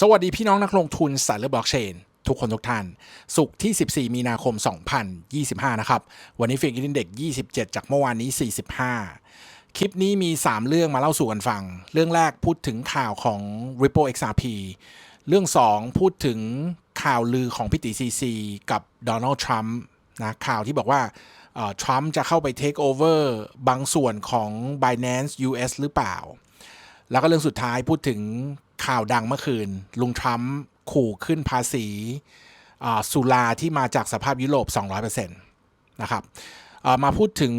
สวัสดีพี่น้องนักลงทุนสายเลือบล็อกเชน ทุกคนทุกท่าน สุขที่ 14 มีนาคม 2025 นะครับ วันนี้เฟกอินเด็ก27 จากเมื่อวานนี้ 45 คลิปนี้มี 3 เรื่องมาเล่าสู่กันฟัง เรื่องแรกพูดถึงข่าวของ Ripple XRP เรื่อง 2 พูดถึงข่าวลือของพิติซีซีกับโดนัลด์ทรัมป์นะข่าวที่บอกว่าทรัมป์จะเข้าไปเทคโอเวอร์บางส่วนของ Binance US หรือเปล่า แล้วก็เรื่องสุดท้ายพูดถึง ข่าวดังเมื่อคืน ลุงทรัมป์ขู่ขึ้นภาษีสุราที่มาจากสภาพยุโรป 200%นะครับมาพูดถึง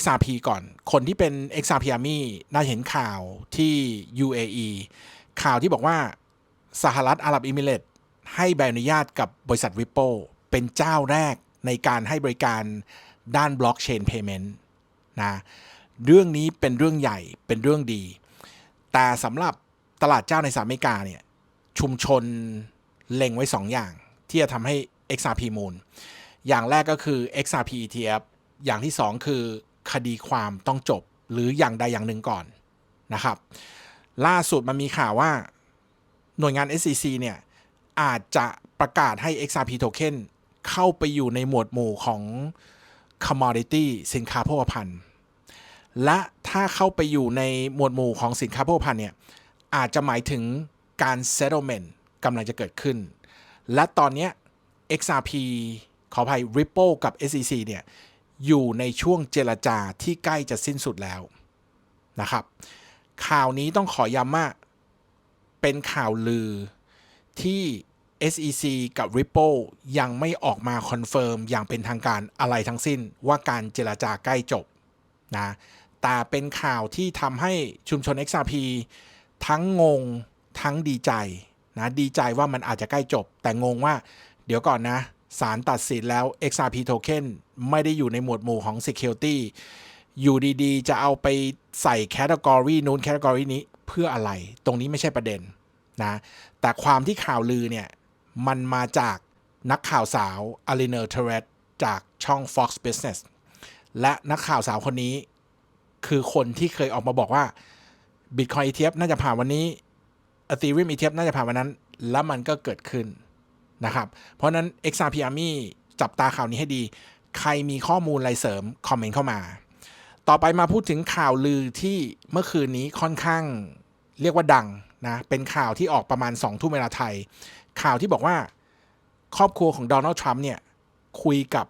XRP ก่อน คนที่เป็น XRP Army น่าเห็นข่าวที่ UAE ข่าวที่บอกว่าสหรัฐอาหรับเอมิเรตส์ให้ใบอนุญาตกับบริษัท Ripple เป็นเจ้าแรกในการให้บริการด้านบล็อกเชนเพย์เมนต์นะ เรื่องนี้เป็นเรื่องใหญ่เป็นเรื่องดี แต่สำหรับ ตลาดเจ้าในสหรัฐอเมริกาเนี่ยชุมชนเล็งไว้2ออย่าง ที่จะทำให้ XRP มูล อย่างแรกก็คือ XRP ETF อย่างที่ 2 คือคดีความต้องจบหรืออย่างใดอย่างหนึ่งก่อนนะครับ ล่าสุดมันมีข่าวว่าหน่วยงาน SEC เนี่ยอาจจะประกาศให้ XRP token เข้าไปอยู่ในหมวดหมู่ของ commodity สินค้าโภคภัณฑ์ และถ้าเข้าไปอยู่ในหมวดหมู่ของสินค้าโภคภัณฑ์เนี่ย อาจจะหมายถึงการ settlement กำลังจะเกิดขึ้น และตอนนี้ XRP ขออภัย Ripple กับ SEC เนี่ยอยู่ในช่วงเจรจาที่ใกล้จะสิ้นสุดแล้วนะครับ ข่าวนี้ต้องขอย้ำว่าเป็นข่าวลือที่ SEC กับ Ripple ยังไม่ออกมาคอนเฟิร์มอย่างเป็นทางการอะไรทั้งสิ้นว่าการเจรจาใกล้จบนะแต่เป็นข่าวที่ทำให้ชุมชน XRP ทั้งงงทั้งดีใจนะดีใจว่ามันอาจจะใกล้จบ แต่งงว่า เดี๋ยวก่อนนะศาลตัดสินแล้ว XRP token ไม่ได้อยู่ในหมวดหมู่ของ security อยู่ดีๆ จะเอาไปใส่แคตตากรีนู้นแคตตากรีนี้เพื่ออะไร ตรงนี้ไม่ใช่ประเด็นนะแต่ความที่ข่าวลือเนี่ยมันมาจากนักข่าวสาวอลิเนอร์เทเรตจากช่อง Fox Business และนักข่าวสาวคนนี้ คือคนที่เคยออกมาบอกว่า Bitcoin ETF น่าจะผ่านวันนี้ Ethereum ETF น่าจะผ่านวันนั้น แล้วมันก็เกิดขึ้นนะครับ เพราะนั้น XRP Army จับตาข่าวนี้ให้ดี ใครมีข้อมูลอะไรเสริม คอมเมนต์เข้ามา ต่อไปมาพูดถึงข่าวลือที่เมื่อคืนนี้ค่อนข้างเรียกว่าดังนะ เป็นข่าวที่ออกประมาณ2ทุ่มเวลาไทย ข่าวที่บอกว่าครอบครัวของโดนัลด์ทรัมป์เนี่ยคุยกับ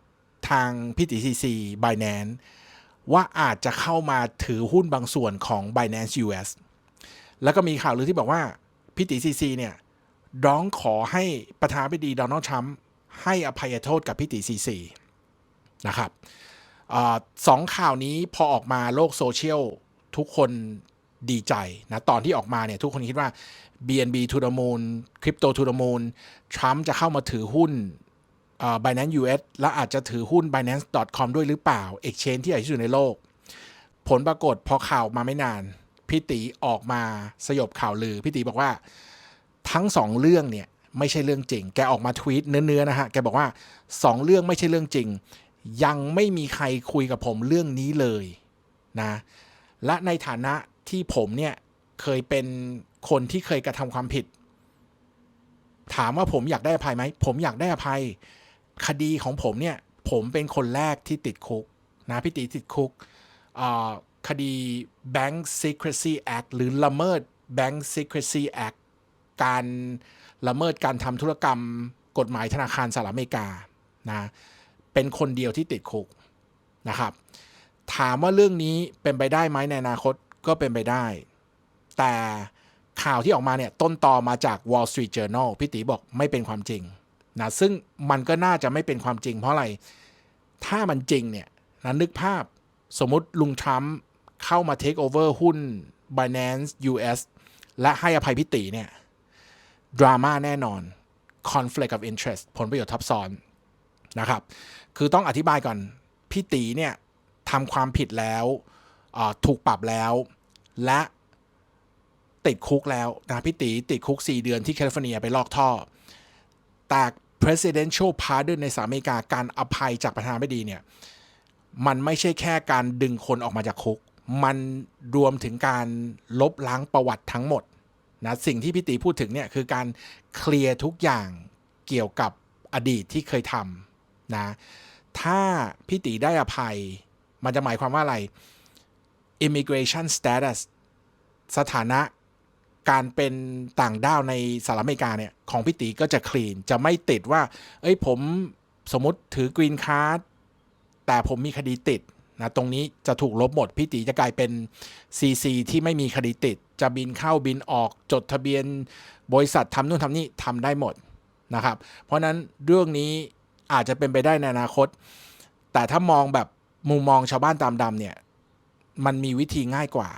ทางพิติซีซีบ i แ a น ว่าอาจจะเข้ามาถือหุ้นบางส่วนของ Binance US แล้วก็มีข่าวลือที่บอกว่าพิติซีซีเนี่ยร้องขอให้ประธานาธิบดีโดนัลด์ทรัมป์ให้อภัยโทษกับพิติซีซีนะครับอสองข่าวนี้พอออกมาโลกโซเชียลทุกคนดีใจนะตอนที่ออกมาเนี่ยทุกคนคิดว่า BNB to the moon Crypto to the moon ทรัมป์จะเข้ามาถือหุ้น Binance US และอาจจะถือหุ้น Binance.com ด้วยหรือเปล่า Exchange ที่ใหญ่ที่สุดในโลก ผลปรากฏพอข่าวมาไม่นาน พี่ตีออกมาสยบข่าวลือ พี่ตีบอกว่าทั้งสองเรื่องเนี่ยไม่ใช่เรื่องจริง แกออกมาทวีตเนื้อๆนะฮะ แกบอกว่าสองเรื่องไม่ใช่เรื่องจริง ยังไม่มีใครคุยกับผมเรื่องนี้เลยนะ และในฐานะที่ผมเนี่ยเคยเป็นคนที่เคยกระทำความผิด ถามว่าผมอยากได้อภัยไหม ผมอยากได้อภัย คดีของผมเนี่ย ผมเป็นคนแรกที่ติดคุกนะพี่ตีติดคุกคดี Bank Secrecy Act หรือละเมิด Bank Secrecy Act การละเมิดการทำธุรกรรมกฎหมายธนาคารสหรัฐอเมริกานะเป็นคนเดียวที่ติดคุกนะครับ ถามว่าเรื่องนี้เป็นไปได้ไหมในอนาคตก็เป็นไปได้ แต่ข่าวที่ออกมาเนี่ยต้นตอมาจาก Wall Street Journal พี่ตีบอกไม่เป็นความจริง นะซึ่งมันก็น่าจะไม่เป็นความจริง เพราะอะไร ถ้ามันจริงเนี่ยนะนึกภาพสมมติลุงทรัมป์เข้ามา take over หุ้น Binance US และให้อภัยพี่ตีเนี่ยดราม่าแน่นอน conflict of interest ผลประโยชน์ทับซ้อนนะครับ คือต้องอธิบายก่อนพี่ตีเนี่ยทำความผิดแล้วถูกปรับแล้ว และติดคุกแล้วนะพี่ตีติดคุก 4 เดือนที่แคลิฟอร์เนียไปลอกท่อ แต่ presidential pardon ในสหรัฐอเมริกาการอภัยจากประธานาธิบดีเนี่ยมันไม่ใช่แค่การดึงคนออกมาจากคุก มันรวมถึงการลบล้างประวัติทั้งหมดนะสิ่งที่พี่ตีพูดถึงเนี่ยคือการเคลียร์ทุกอย่างเกี่ยวกับอดีตที่เคยทำนะถ้าพี่ตีได้อภัย มันจะหมายความว่าอะไร immigration status สถานะ การเป็นต่างด้าวในสหรัฐอเมริกาเนี่ยของพี่ตีก็จะคลีนจะไม่ติดว่า เอ้ยผมสมมติถือกรีนคาร์ดแต่ผมมีคดีติดนะตรงนี้จะถูกลบหมดพี่ตีจะกลายเป็น CC ที่ไม่มีคดีติด จะบินเข้าบินออกจดทะเบียนบริษัททำนู่นทำนี่ทำได้หมดนะครับ เพราะฉะนั้นเรื่องนี้อาจจะเป็นไปได้ในอนาคต แต่ถ้ามองแบบมุมมองชาวบ้านตามดำเนี่ย มันมีวิธีง่ายกว่า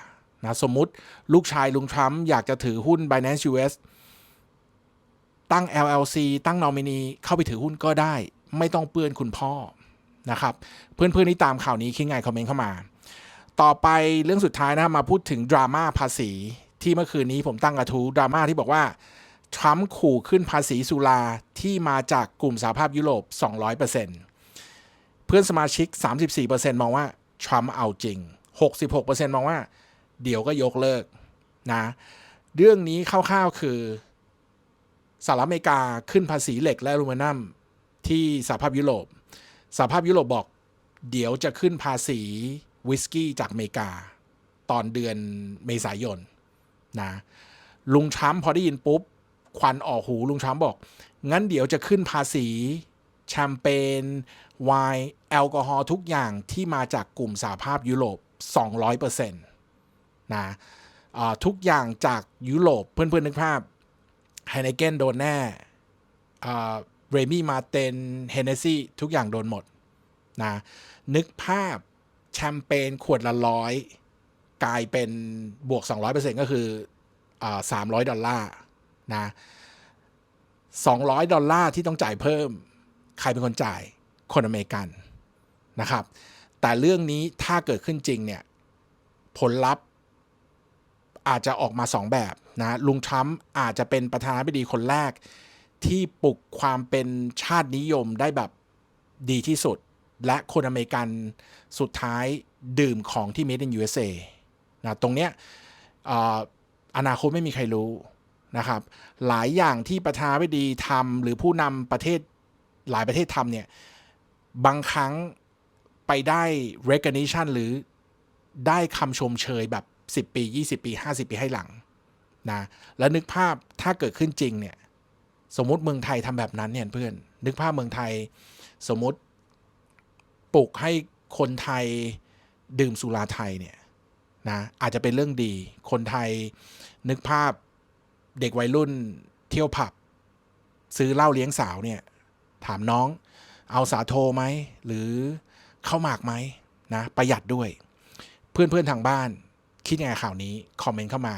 นะสมมุติลูกชายลุงทรัมป์อยากจะถือหุ้น Binance US ตั้ง LLC ตั้งนอมินีเข้าไปถือหุ้นก็ได้ ไม่ต้องเปื้อนคุณพ่อนะครับ เพื่อนๆที่ตามข่าวนี้คิดไงคอมเมนต์เข้ามา ต่อไปเรื่องสุดท้ายนะมาพูดถึงดราม่าภาษี ที่เมื่อคืนนี้ผมตั้งกระทู้ดราม่าที่บอกว่าทรัมป์ขู่ขึ้นภาษีสุราที่มาจากกลุ่มสหภาพยุโรป 200%เพื่อนสมาชิก 34%มองว่าทรัมป์เอาจริง 66%มองว่า เดี๋ยวก็ยกเลิกนะเรื่องนี้คร่าวๆคือสหรัฐอเมริกาขึ้นภาษีเหล็กและอลูมิเนียมที่สหภาพยุโรปสหภาพยุโรปบอก เดี๋ยวจะขึ้นภาษีวิสกี้จากอเมริกา ตอนเดือนเมษายนนะลุงทรัมป์พอได้ยินปุ๊บ ควันออกหูลุงทรัมป์บอก งั้นเดี๋ยวจะขึ้นภาษีแชมเปญไวน์แอลกอฮอล์ทุกอย่างที่มาจากกลุ่มสหภาพยุโรป 200% นะทุกอย่างจากยุโรปเพื่อนๆนึกภาพไฮนเกนโดนแน่เรมี่มาเตนเฮเนซี่ทุกอย่างโดนหมดนะนึกภาพแชมเปญขวดละร้อยกลายเป็นบวก 200%ก็คืออ่า300ดอลลาร์นะ200ดอลลาร์ที่ต้องจ่ายเพิ่ม ใครเป็นคนจ่ายคนอเมริกันนะครับ แต่เรื่องนี้ถ้าเกิดขึ้นจริงเนี่ย ผลลัพธ์ อาจจะออกมาสองแบบนะลุงทรัมป์อาจจะเป็นประธานาธิบดีคนแรก ที่ปลุกความเป็นชาตินิยมได้แบบดีที่สุด และคนอเมริกันสุดท้ายดื่มของที่ made in USA นะตรงเนี้ยออนาคตไม่มีใครรู้นะครับ หลายอย่างที่ประธานาธิบดีทำหรือผู้นำประเทศหลายประเทศทำเนี่ย บางครั้งไปได้ recognition หรือได้คำชมเชยแบบ 10 ปี 20 ปี 50 ปีให้หลังนะแล้วนึกภาพถ้าเกิดขึ้นจริงเนี่ยสมมติเมืองไทยทำแบบนั้นเนี่ยเพื่อน นึกภาพเมืองไทย สมมติปลุกให้คนไทยดื่มสุราไทยเนี่ยนะอาจจะเป็นเรื่องดี คนไทยนึกภาพเด็กวัยรุ่นเที่ยวผับ ซื้อเหล้าเลี้ยงสาวเนี่ยถามน้องเอาสาโทไหมหรือข้าวหมากไหมนะประหยัดด้วย เพื่อนๆทางบ้าน คิดยังไงข่าวนี้ คอมเมนต์เข้ามา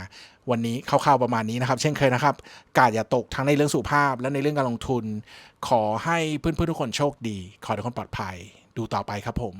วันนี้คร่าวๆประมาณนี้นะครับ เช่นเคยนะครับ กาดอย่าตกทั้งในเรื่องสุขภาพ และในเรื่องการลงทุน ขอให้เพื่อนๆทุกคนโชคดี ขอให้ทุกคนปลอดภัย ดูต่อไปครับผม